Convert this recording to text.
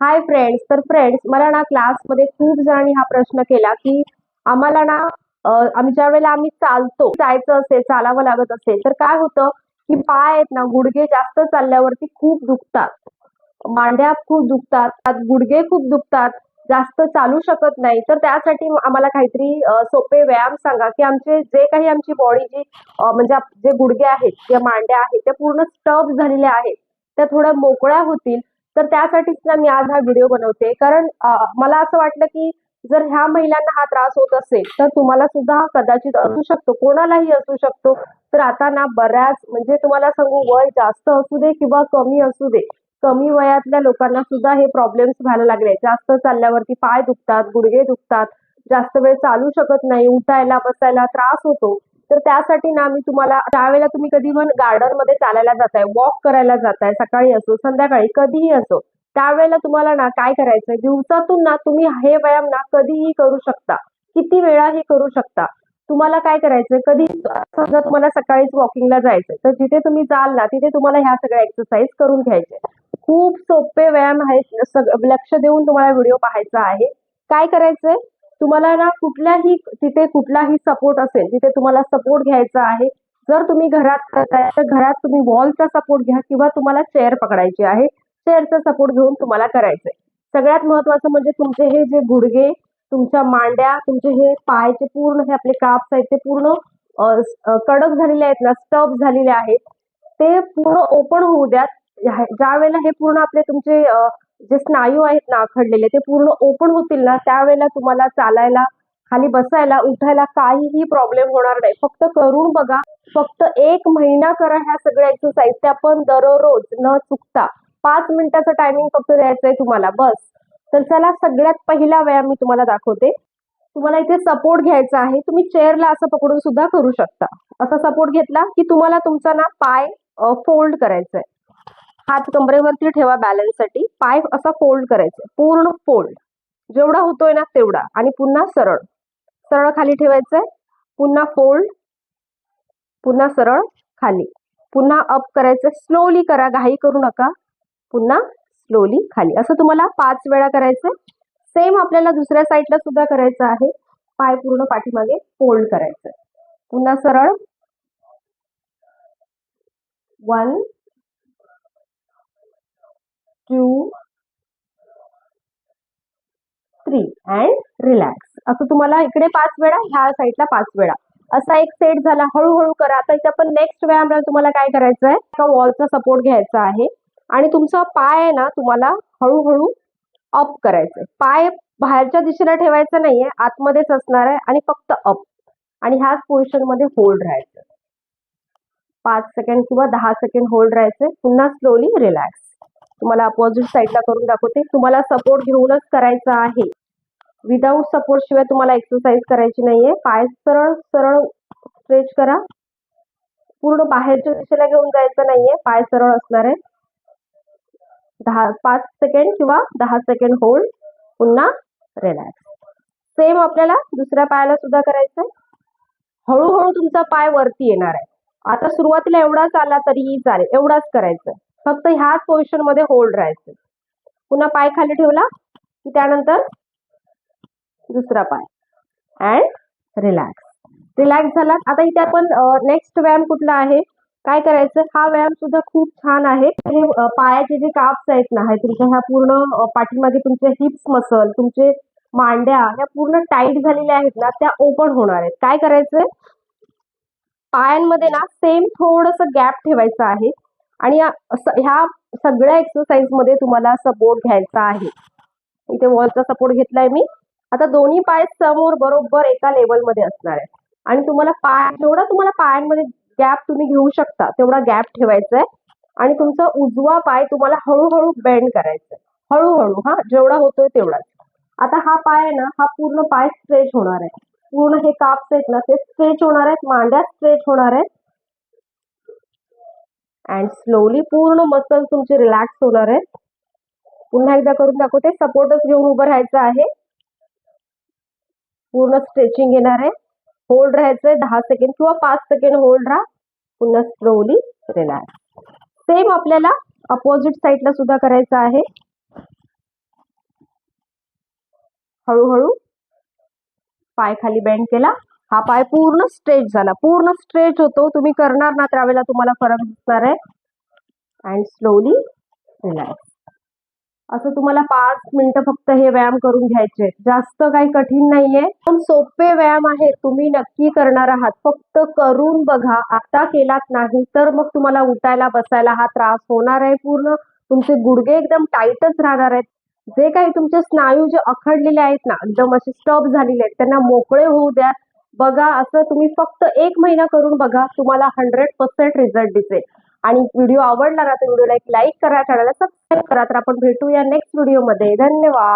Hi friends तर friends मला ना क्लासमध्ये खूप जणांनी हा प्रश्न केला की आम्हाला ना आम्ही ज्या वेळेला आम्ही चालतो जायचं असेल चालावं लागत असेल तर काय होतं की पाय आहेत ना गुडघे जास्त चालल्यावरती खूप दुखतात. मांड्या खूप दुखतात त्यात गुडघे खूप दुखतात जास्त चालू शकत नाही. तर त्यासाठी आम्हाला काहीतरी सोपे व्यायाम सांगा की आमचे जे काही आमची बॉडी जी म्हणजे जे गुडघे आहेत जे मांड्या आहेत त्या पूर्ण स्टब झालेल्या आहेत. त्या थोड्या मोकळ्या होतील. तर त्यासाठीच ना मी आज हा व्हिडिओ बनवते. कारण मला असं वाटलं की जर ह्या महिलांना हा त्रास होत असेल तर तुम्हाला सुद्धा हा कदाचित असू शकतो. कोणालाही असू शकतो. तर आता ना बऱ्याच म्हणजे तुम्हाला सांगू वय जास्त असू दे किंवा कमी असू दे कमी वयातल्या लोकांना सुद्धा हे प्रॉब्लेम्स व्हायला लागले. जास्त चालल्यावरती पाय दुखतात गुडघे दुखतात जास्त वेळ चालू शकत नाही उठायला बसायला त्रास होतो. तर त्यासाठी ना मी तुम्हाला त्यावेळेला तुम्ही कधी पण गार्डनमध्ये चालायला जाताय वॉक करायला जाताय सकाळी असो संध्याकाळी कधीही असो त्यावेळेला तुम्हाला ना काय करायचंय? दिवसातून ना तुम्ही हे व्यायाम ना कधीही करू शकता. किती वेळाही करू शकता. तुम्हाला काय करायचंय? कधी समजा तुम्हाला सकाळीच वॉकिंगला जायचंय तर जिथे तुम्ही जाल ना तिथे तुम्हाला ह्या सगळ्या एक्सरसाइज करून घ्यायचे खूप सोपे व्यायाम आहेत. लक्ष देऊन तुम्हाला व्हिडिओ पाहायचा आहे. काय करायचंय? तुम्हाला ना कुठल्याही तिथे कुठलाही सपोर्ट असेल तिथे तुम्हाला सपोर्ट घ्यायचा आहे. जर तुम्ही घरात करताय तर घरात तुम्ही वॉलचा सपोर्ट घ्या किंवा तुम्हाला चेअर पकडायची आहे. चेअरचा सपोर्ट घेऊन तुम्हाला करायचंय. सगळ्यात महत्वाचं म्हणजे तुमचे हे जे गुडघे तुमच्या मांड्या तुमचे हे पायचे पूर्ण हे आपले काप्स आहेत ते पूर्ण कडक झालेले आहेत ना स्टब झालेले आहेत ते पूर्ण ओपन होऊ द्यात. ह्या- ज्या वेळेला हे पूर्ण आपले तुमचे जे स्नायू आहेत ना आखडलेले ते पूर्ण ओपन होतील ना त्यावेळेला तुम्हाला चालायला खाली बसायला उठायला काहीही प्रॉब्लेम होणार नाही. फक्त करून बघा फक्त एक महिना करा ह्या सगळ्या एक्सरसाइज त्या पण दररोज न चुकता. पाच मिनिटाचं टायमिंग फक्त द्यायचंय तुम्हाला बस. तर चला सगळ्यात पहिला व्यायाम मी तुम्हाला दाखवते. तुम्हाला इथे सपोर्ट घ्यायचा आहे. तुम्ही चेअरला असं पकडून सुद्धा करू शकता. असा सपोर्ट घेतला की तुम्हाला तुमचा ना पाय फोल्ड करायचा आहे हात कमरेवरती ठेवा बॅलन्ससाठी पाय असा फोल्ड करायचा. पूर्ण फोल्ड जेवढा होतोय ना तेवढा. आणि पुन्हा सरळ. सरळ खाली ठेवायचंय. पुन्हा फोल्ड पुन्हा सरळ खाली. पुन्हा अप करायचं. स्लोली करा. घाई करू नका. पुन्हा स्लोली खाली. असं तुम्हाला पाच वेळा करायचं सेम आपल्याला दुसऱ्या साईडला सुद्धा करायचं आहे. पाय पूर्ण पाठीमागे फोल्ड करायचं पुन्हा सरळ. One Q three and relax असं तुम्हाला इकडे पाच वेळा ह्या साईडला पाच वेळा. असा एक सेट झाला. हळूहळू करा. आता इथे आपण नेक्स्ट व्यायामाला तुम्हाला काय करायचं आहे? का वॉलचा सपोर्ट घ्यायचा आहे. आणि तुमचा पाय आहे ना तुम्हाला हळूहळू अप करायचंय. पाय बाहेरच्या दिशेला ठेवायचा नाहीये. आतमध्येच असणार आहे आणि फक्त अप आणि ह्याच पोझिशनमध्ये होल्ड राहायचं. पाच सेकंड किंवा दहा सेकंड होल्ड राहायचे पुन्हा स्लोली रिलॅक्स तुम्हाला अपोजिट साईडला करून दाखवते. तुम्हाला सपोर्ट घेऊनच करायचा आहे. विदाऊट सपोर्ट शिवाय तुम्हाला एक्सरसाइज करायची नाहीये. पाय सरळ सरळ स्ट्रेच करा. पूर्ण बाहेरच्या दिशेला घेऊन जायचं नाहीये. पाय सरळ असणार आहे. दहा पाच सेकंड किंवा दहा सेकंड होल्ड पुन्हा रिलॅक्स सेम आपल्याला दुसऱ्या पायाला सुद्धा करायचं आहे हळूहळू तुमचा पाय वरती येणार आहे. आता सुरुवातीला एवढाच आला तरीही चालेल. एवढाच करायचं फक्त ह्याच पोझिशनमध्ये होल्ड राहायचं. पुन्हा पाय खाली ठेवला की त्यानंतर दुसरा पाय. अँड रिलॅक्स रिलॅक्स झाला. आता इथे आपण नेक्स्ट व्यायाम कुठला आहे? काय करायचं? हा व्यायाम सुद्धा खूप छान आहे. हे पायाचे जे काप्स आहेत ना हे तुमच्या ह्या पूर्ण पाठीमागे तुमचे हिप्स मसल तुमचे मांड्या ह्या पूर्ण टाईट झालेल्या आहेत ना त्या ओपन होणार आहेत. काय करायचंय? पायांमध्ये ना सेम थोडस गॅप ठेवायचं आहे. आणि ह्या सगळ्या एक्सरसाइजमध्ये तुम्हाला सपोर्ट घ्यायचा आहे. इथे वॉलचा सपोर्ट घेतलाय मी. आता दोन्ही पाय समोर बरोबर एका लेवलमध्ये असणार आहे. आणि तुम्हाला पाय जेवढा तुम्हाला पायांमध्ये गॅप तुम्ही घेऊ शकता तेवढा गॅप ठेवायचा आहे आणि तुमचा उजवा पाय तुम्हाला हळूहळू बेंड करायचा आहे हळूहळू हा जेवढा होतोय तेवढाच. आता हा पाय आहे ना हा पूर्ण पाय स्ट्रेच होणार आहे. पूर्ण हे काप्स आहेत ना ते स्ट्रेच होणार आहेत मांड्या स्ट्रेच होणार आहेत. अँड स्लोली पूर्ण मसल तुमचे रिलॅक्स होणार आहेत. पुन्हा एकदा करून दाखवते. सपोर्टच घेऊन उभं राहायचं आहे. पूर्ण स्ट्रेचिंग येणार आहे. होल्ड राहायचंय दहा सेकंड किंवा पाच सेकंड होल्ड राहा. पुन्हा स्लोली रिलॅक्स सेम आपल्याला अपोजिट साईडला सुद्धा करायचं आहे. हळूहळू पाय खाली बेंड केला. हा पाय पूर्ण स्ट्रेच झाला. पूर्ण स्ट्रेच होतो. तुम्ही करणार ना त्यावेळेला तुम्हाला फरक दिसणार आहे. अँड स्लोली रिलॅक्स असं तुम्हाला पाच मिनिटं फक्त हे व्यायाम करून घ्यायचे जास्त काही कठीण नाहीये. पण सोपे व्यायाम आहेत. तुम्ही नक्की करणार आहात. फक्त करून बघा. आता केलात नाही तर मग तुम्हाला उठायला बसायला हा त्रास होणार आहे पूर्ण. तुमचे गुडघे एकदम टाईटच राहणार आहेत. जे काही तुमचे स्नायू जे अखडलेले आहेत ना एकदम असे स्टॉप झालेले आहेत. त्यांना मोकळे होऊ द्या. बघा असं तुम्ही फक्त एक महिना करून बघा तुम्हाला हंड्रेड पर्सेंट रिझल्ट दिसेल. आणि व्हिडिओ आवडला ना तर व्हिडिओला एक लाईक करा चॅनलला सबस्क्राईब करा. तर आपण भेटूया नेक्स्ट व्हिडिओमध्ये धन्यवाद.